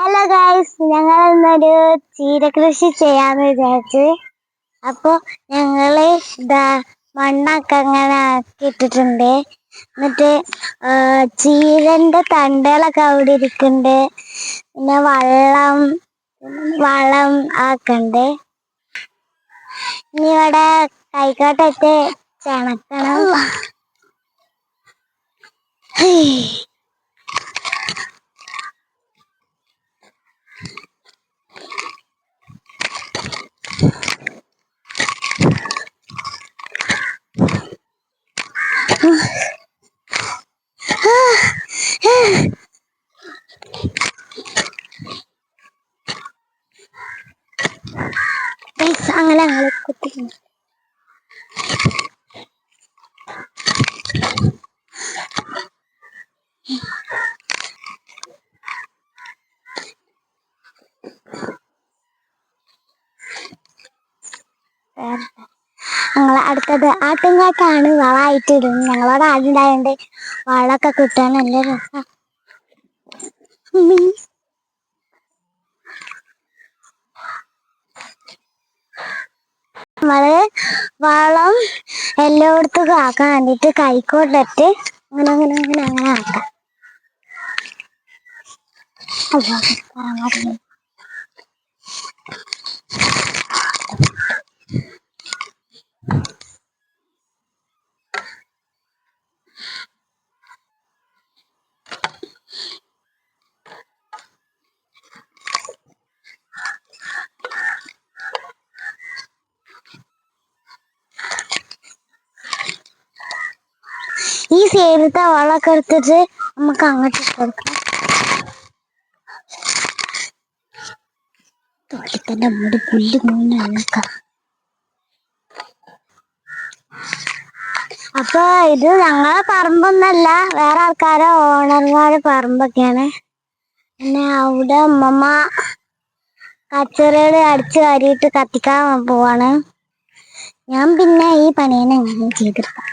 Hello guys ഞങ്ങൾ ഇന്നൊരു ചീര കൃഷി ചെയ്യാന്ന് വിചാരിച്ച്. അപ്പൊ ഞങ്ങൾ ഇതാ മണ്ണൊക്കെ അങ്ങനെ ആക്കിയിട്ടിട്ടുണ്ട്. എന്നിട്ട് ചീരന്റെ തണ്ടുകളൊക്കെ അവിടെ ഇരിക്കുന്നുണ്ട്. പിന്നെ വള്ളം വളം ആക്കണ്ട് ഇനി ഇവിടെ കൈക്കോട്ടൊക്കെ ചണക്കണം ഹേയ്. Guys, അങ്ങനെ ഞങ്ങൾ കുത്തി ഞങ്ങൾ അടുത്തത് ആട്ടുംകാട്ടാണ്. വളമായിട്ട് ഞങ്ങളോട് ആടുണ്ടായോണ്ട് വളമൊക്കെ കിട്ടാൻ നല്ല രസം. നമ്മൾ വളം എല്ലായിടത്തും ആക്കാൻ വേണ്ടിട്ട് കൈക്കോട്ടിട്ട് അങ്ങനെ അങ്ങനെ അങ്ങനെ അങ്ങനെ ആക്കാം. സൈഡത്തെ വളമൊക്കെ എടുത്തിട്ട് നമുക്ക് അങ്ങോട്ട് കൊടുക്കാം പുല്ല് മൂന്നൊക്കെ അപ്പൊ ഇത് ഞങ്ങളെ പറമ്പൊന്നല്ല വേറെ ആൾക്കാരെ ഓണർമാരെ പറമ്പൊക്കെയാണ്. പിന്നെ അവിടെ അമ്മമ്മ കച്ചറയുടെ അടിച്ച് വാരിയിട്ട് കത്തിക്കാൻ പോവാണ്. ഞാൻ പിന്നെ ഈ പണിയെ എങ്ങനെ ചെയ്തെടുക്കാം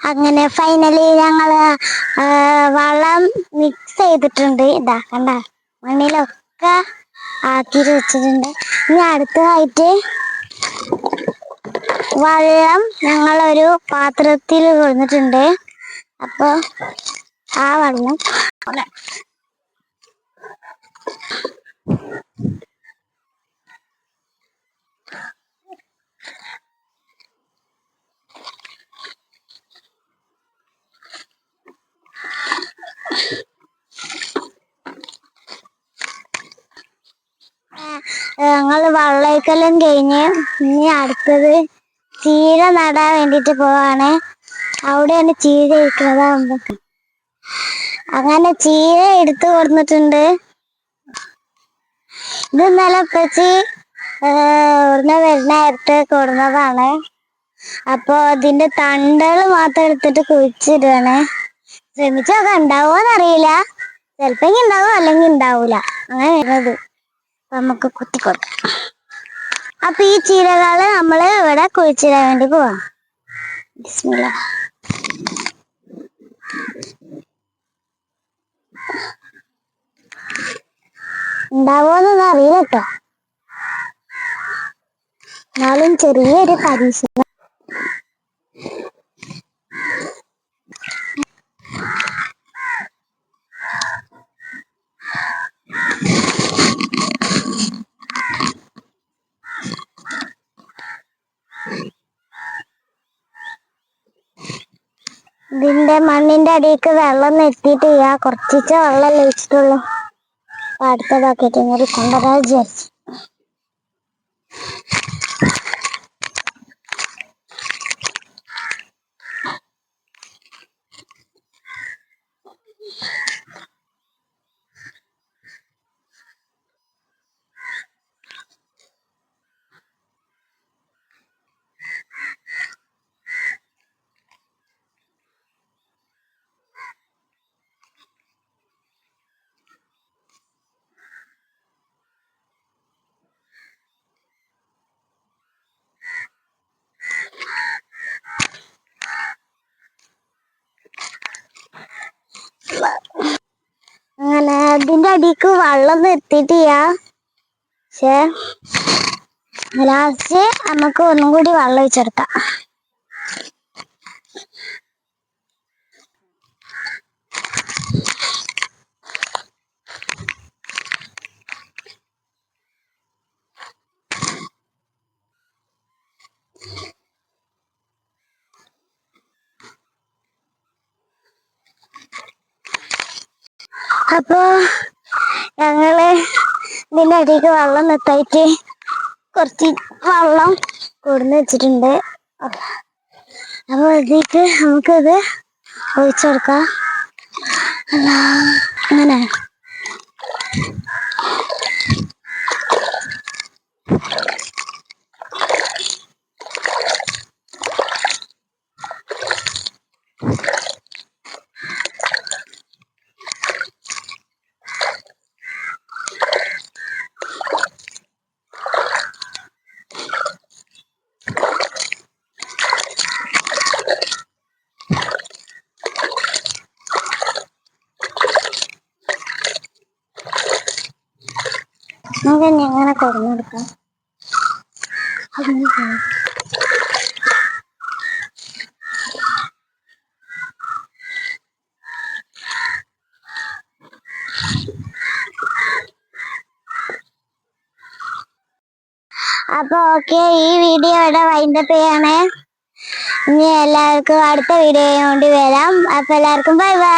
അങ്ങനെ ഫൈനലി ഞങ്ങൾ വളം മിക്സ് ചെയ്തിട്ടുണ്ട്. ഇതാ കണ്ട? മണ്ണിലൊക്കെ ആക്കി വെച്ചിട്ടുണ്ട്. ഇനി അടുത്തതായിട്ട് വെള്ളം ഞങ്ങളൊരു പാത്രത്തിൽ കൊടുത്തിട്ടുണ്ട് അപ്പൊ ആ വെള്ളം ഞങ്ങൾ വള്ളയിക്കെല്ലാം കഴിഞ്ഞ് ഇനി അടുത്തത് ചീര നടാൻ വേണ്ടിട്ട് പോവാണ്. അവിടെയാണ് ചീര ഇരിക്കുന്നത് അങ്ങനെ ചീര എടുത്തു കൊടുത്തിട്ടുണ്ട് ഇത് നല്ല പച്ചി ഇവിടുന്ന് വരുന്ന നേരത്തെ കൊടുന്നതാണ്. അപ്പൊ അതിന്റെ തണ്ടുകൾ മാത്രം എടുത്തിട്ട് കുഴിച്ചിടുകയാണ് ശ്രമിച്ചൊക്കെ ഉണ്ടാവോന്നറിയില്ല. ചിലപ്പോ ഉണ്ടാവും അല്ലെങ്കിൽ ഉണ്ടാവൂല. അങ്ങനെ വരുന്നത്. നമുക്ക് കുത്തി കൊടുക്കാം അപ്പൊ ഈ ചീരകൾ നമ്മൾ ഇവിടെ കുഴിച്ചിടാൻ വേണ്ടി പോവാം. ബിസ്മില്ലാ. ഉണ്ടാവോന്നൊന്നും അറിയില്ല കേട്ടോ എന്നാലും ചെറിയൊരു പരീക്ഷണം ഇതിന്റെ മണ്ണിന്റെ അടിയിക്ക് വെള്ളം എത്തിയിട്ടില്ല കുറച്ചിച്ച വെള്ളം ലഭിച്ചിട്ടുള്ളൂ അടുത്ത ഇങ്ങോട്ട് കൊണ്ടുവരാൻ വിചാരിച്ചു. അതിന്റെ അടിക്ക് വെള്ളം എത്തിയിട്ടില്ല പക്ഷേ ലാസ്റ്റ് നമുക്ക് ഒന്നും കൂടി വെള്ളം ഒഴിച്ചെടുക്കാം. അപ്പോ ഞങ്ങൾ ഇതിന്റെ അടിക്ക് വെള്ളം നിർത്തായിട്ട് കുറച്ച് വെള്ളം കൊടുന്ന് വെച്ചിട്ടുണ്ട്. അപ്പൊ ഇതിക്ക് നമുക്കിത് ഒഴിച്ചെടുക്കാം അല്ല അങ്ങനെ. എങ്ങനെ അതിന് അപ്പൊ ഓക്കെ ഈ വീഡിയോ ഇവിടെ വൈൻഡപ്പ് ചെയ്യണേ. ഇനി എല്ലാവർക്കും അടുത്ത വീഡിയോ കൊണ്ട് വരാം. അപ്പൊ എല്ലാവർക്കും ബൈ ബൈ.